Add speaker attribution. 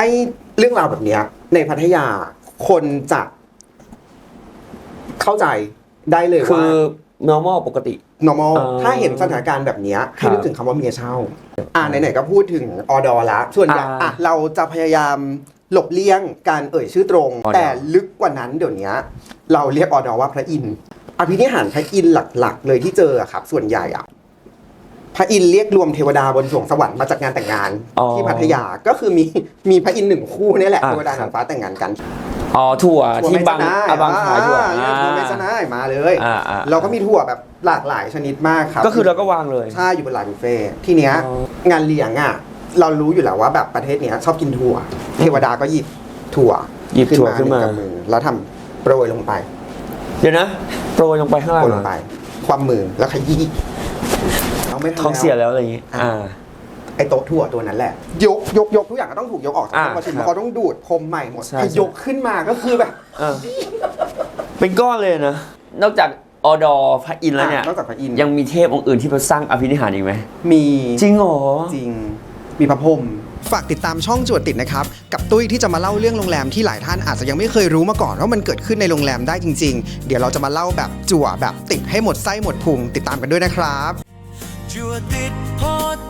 Speaker 1: ไอ้เรื่องราวแบบเนี้ย ในพัทยาคนจะเข้าใจได้เลย
Speaker 2: คื
Speaker 1: ว่า
Speaker 2: อ normal ปกติ
Speaker 1: normal
Speaker 2: อ่า
Speaker 1: ถ้าเห็นสถานการณ์แบบเนี้ยให้
Speaker 2: ครับ
Speaker 1: นึกถึงคำว่าเมียเช่า อ่าไหนๆก็พูดถึงอดอละ ส่วนใหญ่
Speaker 2: อ่า
Speaker 1: อะเราจะพยายามหลบเลี่ยงการเอ่ยชื่อตรง
Speaker 2: อดอ
Speaker 1: แต่ลึกกว่านั้นเดี๋ยวนี้เราเรียกอดอว่าพระอินทร์อภินิหารพระอินทร์หลักๆ เลยที่เจออะครับ ส่วนใหญ่อะ พระอินทร์เรียกรวมเทวดาบนสวงสวรรค์มาจากงานแต่งงาน
Speaker 2: อ๋อ
Speaker 1: ที่พัทยาก็คือมีมีพระอินทร์หนึ่งคู่นี่แหละ
Speaker 2: อ่า
Speaker 1: เทวดา
Speaker 2: ครั
Speaker 1: นา
Speaker 2: บ
Speaker 1: งฟ้าแต่งงานกัน
Speaker 2: อ๋อถั่วที่
Speaker 1: ไม่
Speaker 2: บาง
Speaker 1: สนาย
Speaker 2: อะบางขายถั่ว
Speaker 1: อ่าถั่วไม่สนายมาเลย
Speaker 2: อ่าอ่า
Speaker 1: เราก็มีถั่วแบบหลากหลายชนิดมากครับ
Speaker 2: ก็คือเราก็วางเลย
Speaker 1: ใช่อยู่บนลานบุฟเฟ่ต์ทีเนี้ย
Speaker 2: อ๋อ
Speaker 1: งานเลี้ยงอะเรารู้อยู่แล้วว่าแบบประเทศเนี้ยชอบกินถั่ว เทวดาก็หยิบถั่ว
Speaker 2: หยิบถั่วขึ้นมา
Speaker 1: หงกำมือแล้วทำโปรยลงไป
Speaker 2: เดี๋ยวนะโปรยลงไปข้าง
Speaker 1: โป
Speaker 2: ล่าง
Speaker 1: รยลงไป ความมือแล้วขยี้เรา ไม่ทำ
Speaker 2: ท้องเสียแล้วอะไรอย่างงี้
Speaker 1: อ่า
Speaker 2: อ่า
Speaker 1: ไอ้โต๊ะถั่วตัวนั้นแหละ ยกยกยกทุกอย่างก็ต้องถูกยกออกจาก
Speaker 2: อ่า
Speaker 1: เครื่องประชุม
Speaker 2: ครับ
Speaker 1: เขาต้องดูดพรมใหม่หมด
Speaker 2: ใช่
Speaker 1: พอยกขึ้นมาก็คือแบบ
Speaker 2: เออเป็นก้อนเลยนะ นอกจากออดอพระอินทร์แล้วเนี่ย
Speaker 1: อะนอกจากพระอินทร์
Speaker 2: ยังมีเทพองค์อื่นที่มาสร้างอภินิหารอีกไหม
Speaker 1: มี
Speaker 2: จริงเหรอ
Speaker 1: จริง มีพระพรหมฝากติดตามช่องจวดติดนะครับ กับตุ้ยที่จะมาเล่าเรื่องโรงแรมที่หลายท่านอาจจะยังไม่เคยรู้มาก่อนว่ามันเกิดขึ้นในโรงแรมได้จริง ๆ เดี๋ยวเราจะมาเล่าแบบจั่วแบบติดให้หมดไส้หมดพุงติดตามกันด้วยนะครับ
Speaker 3: จัวติดโพเท